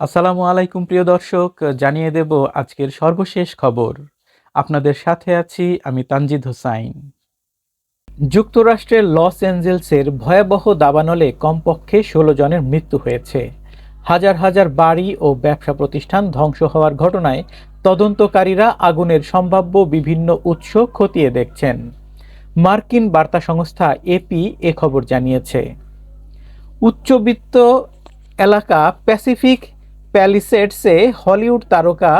আসসালামু আলাইকুম, প্রিয় দর্শক। জানিয়ে দেব আজকের সর্বশেষ খবর। আপনাদের সাথে আছি আমি তানজিদ হোসাইন। যুক্তরাষ্ট্রের লস অ্যাঞ্জেলসের ভয়াবহ দাবানলে কমপক্ষে ষোলো জনের মৃত্যু হয়েছে। হাজার হাজার বাড়ি ও ব্যবসা প্রতিষ্ঠান ধ্বংস হওয়ার ঘটনায় তদন্তকারীরা আগুনের সম্ভাব্য বিভিন্ন উৎস খতিয়ে দেখছেন। মার্কিন বার্তা সংস্থা এপি এ খবর জানিয়েছে। উচ্চবিত্ত এলাকা প্যাসিফিক প্যালিসেডসে হলিউড তারকা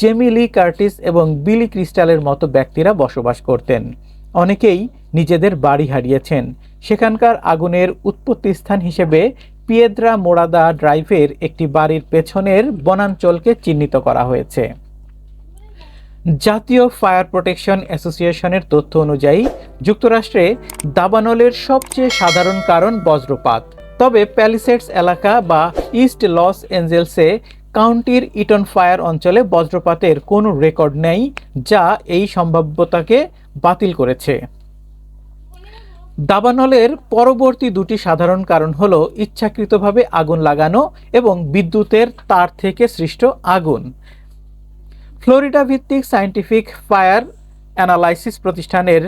জেমিলি কার্টিস এবং বিলি ক্রিস্টালের মতো ব্যক্তিরা বসবাস করতেন। অনেকেই নিজেদের বাড়ি হারিয়েছেন। সেখানকার আগুনের উৎপত্তি স্থান হিসেবে পিয়েদ্রা মোরাদা ড্রাইভের একটি বাড়ির পেছনের বনাঞ্চলকে চিহ্নিত করা হয়েছে। জাতীয় ফায়ার প্রোটেকশন অ্যাসোসিয়েশনের তথ্য অনুযায়ী যুক্তরাষ্ট্রে দাবানলের সবচেয়ে সাধারণ কারণ বজ্রপাত। তবে প্যালিসেডস এলাকা বা ইস্ট লস এঞ্জেলসে কাউন্টির ইটন ফায়ার অঞ্চলে বজ্রপাতের কোনো রেকর্ড নেই, যা এই সম্ভাব্যতাকে বাতিল করেছে। দাবানলের পরবর্তী দুটি সাধারণ কারণ হল ইচ্ছাকৃতভাবে আগুন লাগানো এবং বিদ্যুতের তার থেকে সৃষ্ট আগুন। ফ্লোরিডা ভিত্তিক সায়েন্টিফিক ফায়ার অ্যানালাইসিস প্রতিষ্ঠানের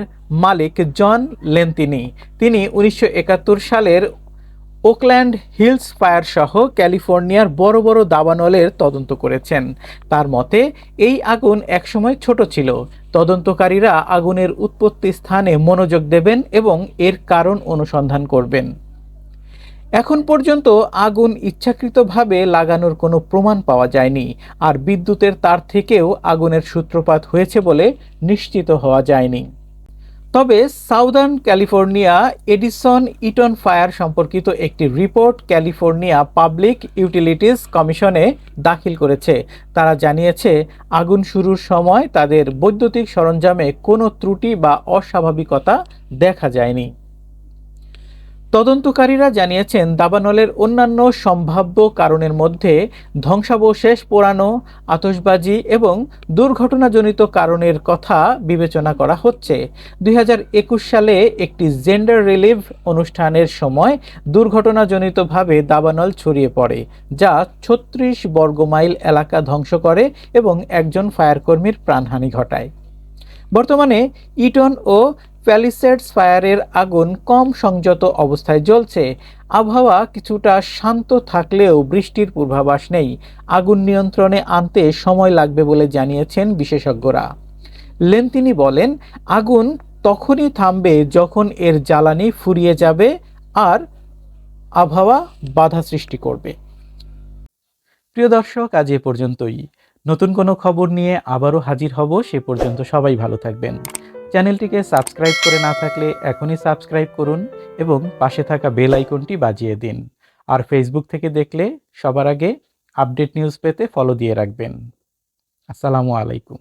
মালিক জন লেন্তিনি। তিনি উনিশশো একাত্তর সালের ওকল্যান্ড হিলস ফায়ার সহ ক্যালিফোর্নিয়ার বড় বড় দাবানলের তদন্ত করেছেন। তার মতে, এই আগুন একসময় ছোট ছিল। তদন্তকারীরা আগুনের উৎপত্তি স্থানে মনোযোগ দেবেন এবং এর কারণ অনুসন্ধান করবেন। এখন পর্যন্ত আগুন ইচ্ছাকৃতভাবে লাগানোর কোনো প্রমাণ পাওয়া যায়নি, আর বিদ্যুতের তার থেকেও আগুনের সূত্রপাত হয়েছে বলে নিশ্চিত হওয়া যায়নি। তবে Southern California Edison Eaton fire সম্পর্কিত একটি রিপোর্ট ক্যালিফোর্নিয়া পাবলিক ইউটিলিটিস কমিশনে দাখিল করেছে। তারা জানিয়েছে, আগুন শুরুর সময় তাদের বৈদ্যুতিক সরঞ্জামে কোনো ত্রুটি বা অস্বাভাবিকতা দেখা যায়নি। তদন্তকারীরা জানিয়েছেন, দাবানলের অন্যান্য সম্ভাব্য কারণের মধ্যে ধ্বংসাবশেষ, পোড়ানো আতসবাজি এবং দুর্ঘটনাজনিত কারণের কথা বিবেচনা করা হচ্ছে। দুই হাজার একুশ সালে একটি জেন্ডার রিলিভ অনুষ্ঠানের সময় দুর্ঘটনাজনিতভাবে দাবানল ছড়িয়ে পড়ে, যা ছত্রিশ বর্গমাইল এলাকা ধ্বংস করে এবং একজন ফায়ারকর্মীর প্রাণহানি ঘটায়। বর্তমানে ইটন ও প্যালিসেডস ফায়ারের আগুন কম সংযত অবস্থায় জ্বলছে। আবহাওয়া কিছুটা শান্ত থাকলেও বৃষ্টির পূর্বাভাস নেই। আগুন নিয়ন্ত্রণে আনতে সময় লাগবে বলে জানিয়েছেন বিশেষজ্ঞরা। লেন্তিনি বলেন, আগুন তখনই থামবে যখন এর জ্বালানি ফুরিয়ে যাবে আর আবহাওয়া বাধা সৃষ্টি করবে। প্রিয় দর্শক, আজ এ পর্যন্তই। নতুন কোনো খবর নিয়ে আবারও হাজির হব, সে পর্যন্ত সবাই ভালো থাকবেন। চ্যানেলটিকে সাবস্ক্রাইব করে না থাকলে এখনই সাবস্ক্রাইব করুন এবং পাশে থাকা বেল আইকনটি বাজিয়ে দিন। আর ফেসবুক থেকে দেখলে সবার আগে আপডেট নিউজ পেতে ফলো দিয়ে রাখবেন। আসসালামু আলাইকুম।